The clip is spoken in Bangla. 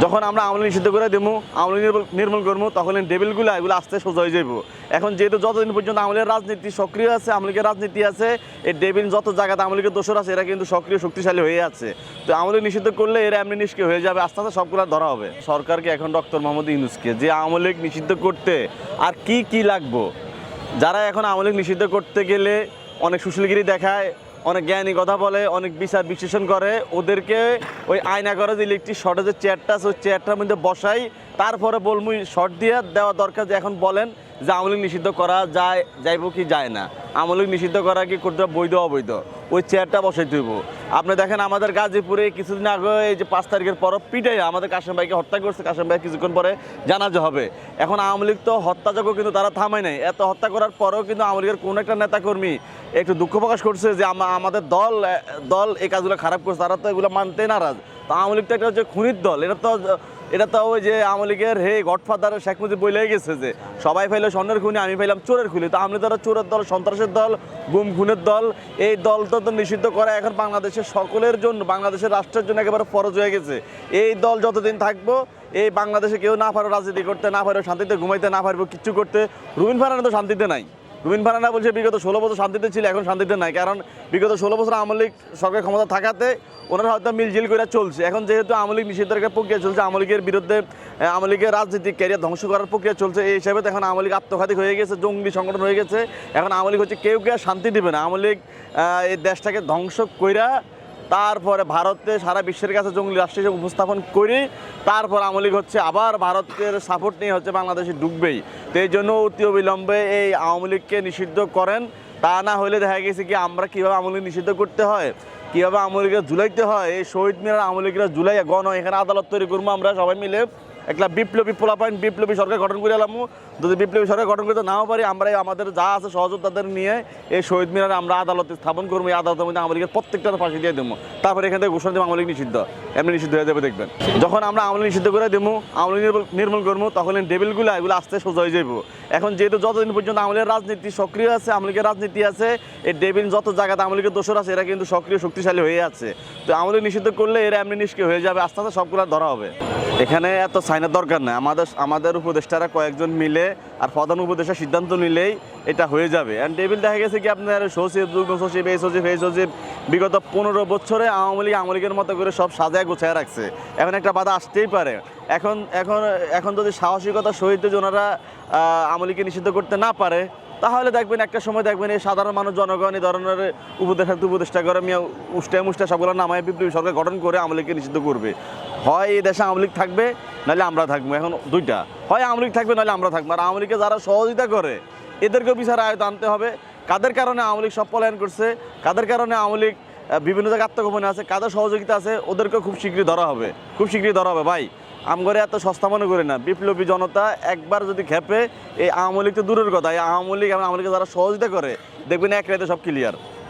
যখন আমরা আমলি নিষিদ্ধ করে দেবো, আমলি নির্মূল- করব, তখন ডেবিলগুলো এগুলো আস্তে সোজা হয়ে যাব এখন যেহেতু যতদিন পর্যন্ত আমলের রাজনীতি সক্রিয় আছে, আমলিকের রাজনীতি আছে, এই ডেবিল যত জায়গাতে আমলিকের দোষর আছে, এরা কিন্তু সক্রিয়, শক্তিশালী হয়ে আছে। তো আমলি নিষিদ্ধ করলে এরা এমনি নিষ্ক্রিয় হয়ে যাবে, আস্তে আস্তে সবগুলো ধরা হবে। সরকারকে এখন ডক্টর মোহাম্মদ ইউনুসকে, যে আমলিক নিষিদ্ধ করতে আর কি কি লাগবো? যারা এখন আমলিক নিষিদ্ধ করতে গেলে অনেক সুশীলগিরি দেখায় অনেক জ্ঞানী কথা বলে, অনেক বিচার বিশ্লেষণ করে। ওদেরকে ওই আয়না করে যে ইলেকট্রিক শর্টের যে চেয়ারটা আছে, ওই চেয়ারটার মধ্যে বসাই, তারপরে বলমুই শর্ট দিয়ে দেওয়া দরকার যে এখন বলেন যে আমলিক নিষিদ্ধ করা যায়, যাইব কি যায় না। আমলিক নিষিদ্ধ করা কি করতে বৈধ, অবৈধ? ওই চেয়ারটা বসাই তুইব আপনি দেখেন আমাদের গাজীপুরে কিছুদিন আগে এই যে পাঁচ তারিখের পর পিটাই আমাদের কাশেম ভাইকে হত্যা করছে। কাশেম ভাই কিছুক্ষণ পরে জানাজা হবে। এখন আওয়ামী লীগ তো হত্যাযোগ্য কিন্তু তারা থামায় নাই। এত হত্যা করার পরেও কিন্তু আওয়ামী লীগের কোনো একটা নেতাকর্মী একটু দুঃখ প্রকাশ করছে যে আমাদের দল দল এই কাজগুলো খারাপ করছে। তারা তো এগুলো মানতে নারাজ। তো আওয়ামী লীগ তো একটা হচ্ছে খুনির দল। এটা তো এটা তো ওই যে আওয়ামী লীগের, হে গডফাদার শেখ মুজিব বলে গেছে যে, সবাই ফাইলে স্বর্ণের খুনি, আমি ফাইলাম চোরের খুনি। তো আওয়ামী লীগ তারা চোরের দল, সন্ত্রাসের দল, গুম খুনের দল, এই দল তো নিষিদ্ধ করা এখন বাংলাদেশের সকলের জন্য, বাংলাদেশের রাষ্ট্রের জন্য একেবারে ফরজ হয়ে গেছে। এই দল যতদিন থাকব, এই বাংলাদেশে কেউ না পারো রাজনীতি করতে, না পারো শান্তিতে ঘুমাইতে, না পারব কিচ্ছু করতে রুবিন ফারানা তো শান্তিতে নাই। রুবিন ফারানা বলছে বিগত ষোলো বছর শান্তিতে ছিল, এখন শান্তিতে নাই। কারণ বিগত ষোলো বছর আওয়ামী লীগ সরকার ক্ষমতা থাকাতে ওনারা হয়তো মিলজিল করে চলছে। এখন যেহেতু আওয়ামী লীগ নিষিদ্ধের প্রক্রিয়া চলছে, আওয়ামী লীগের বিরুদ্ধে আওয়ামী লীগের রাজনীতি ক্যারিয়ার ধ্বংস করার প্রক্রিয়া চলছে, এই হিসাবে এখন আওয়ামী লীগ আত্মঘাতিক হয়ে গেছে, জঙ্গি সংগঠন হয়ে গেছে। এখন আওয়ামী লীগ হচ্ছে কেউ কেউ শান্তি দেবে না। আওয়ামী লীগ এই দেশটাকে ধ্বংস কইরা তারপরে ভারতে সারা বিশ্বের কাছে জঙ্গলি রাষ্ট্র হিসেবে উপস্থাপন করি। তারপর আওয়ামী হচ্ছে আবার ভারতের সাপোর্ট নিয়ে হচ্ছে বাংলাদেশে ডুববেই তো এই জন্য অতি অবিলম্বে এই আওয়ামী লীগকে নিষিদ্ধ করেন। তা না হলে দেখা গেছে কি আমরা কীভাবে আওয়ামী লীগ নিষিদ্ধ করতে হয়? কীভাবে আওয়ামী লীগের জুলাইতে হয়? এই শহীদ মিনার আওয়ামী লীগরা জুলাই গণ এখানে আদালত তৈরি করব আমরা সবাই মিলে। একটা বিপ্লবী পোলাপাইন, বিপ্লবী সরকার গঠন করে এলাম। যদি বিপ্লবী সরকার গঠন করতে নাও পারি আমরা আমাদের যা আছে সহযোদ্ধাদের নিয়ে এই শহীদ মিনারে আমরা আদালতে স্থাপন করব। এই আদালতের মধ্যে আওয়ামী প্রত্যেকটা ফাঁসি দিয়ে দেবো। তারপরে এখান থেকে ঘোষণা দেবো আওয়ামী লীগ নিষিদ্ধ। এমনি নিষিদ্ধ হয়ে যাবে, দেখবেন। যখন আমরা আওয়ামী নিষিদ্ধ করে দেবো, আওয়ামী নির্মূল- করব, তখন ডেবিলগুলো এগুলো আস্তে সোজা হয়ে যাব এখন যেহেতু যতদিন পর্যন্ত আওয়ামী রাজনীতি সক্রিয় আছে, আওয়ামী লীগের রাজনীতি আছে, এই ডেবিল যত জায়গাতে আওয়ামী লীগের দোষর আছে, এরা কিন্তু সক্রিয়, শক্তিশালী হয়ে আছে। তো আওয়ামী নিষিদ্ধ করলে এরা এমনি নিষ্ক্রিয় হয়ে যাবে, আস্তে আস্তে সবগুলো ধরা হবে। এখানে এত সাইনের দরকার নেই। আমাদের আমাদের উপদেষ্টারা কয়েকজন মিলে আর প্রধান উপদেষ্টা সিদ্ধান্ত নিলেই এটা হয়ে যাবে। অ্যান্ড টেবিল দেখা গেছে কি আপনার সচিব, যুগ্ম সচিব, এই সচিব এই সচিব বিগত পনেরো বছরে আওয়ামী লীগ, আওয়ামী লীগের মতো করে সব সাজায় গোছায় রাখছে। এখন একটা বাধা আসতেই পারে। এখন এখন এখন যদি সাহসিকতা সহিত ওনারা আওয়ামী লীগকে নিষিদ্ধ করতে না পারে তাহলে দেখবেন, একটা সময় দেখবেন এই সাধারণ মানুষ জনগণ এই ধরনের উপদেষ্টা উপদেষ্টা করে মিয়া উষ্টা মুষ্টা সবগুলো নামায় বিপ্লবী সরকার গঠন করে আওয়ামী নিষিদ্ধ করবে। হয় এই দেশে আওয়ামী থাকবে, নাহলে আমরা থাকব। এখন দুইটা। হয় আওয়ামী থাকবে, নাহলে আমরা থাকব। আর আওয়ামী যারা সহযোগিতা করে, এদেরকেও বিচার আয়ত আনতে হবে। কাদের কারণে আওয়ামী লীগ সব পলায়ন করছে? কাদের কারণে আওয়ামী লীগ বিভিন্ন জায়গায় আত্মগোপনে আছে? কাদের সহযোগিতা আছে? ওদেরকেও খুব শীঘ্রই ধরা হবে। খুব শীঘ্রই ধরা হবে। ভাই আমগরে এত সস্তা মনে করি না। বিপ্লবী জনতা একবার যদি খেপে, এই আওয়ামী লীগ তো দূরের কথা, এই আওয়ামী লীগ এবং আওয়ামী লীগ যারা সহযোগিতা করে, দেখবেন এক রাতে সব ক্লিয়ার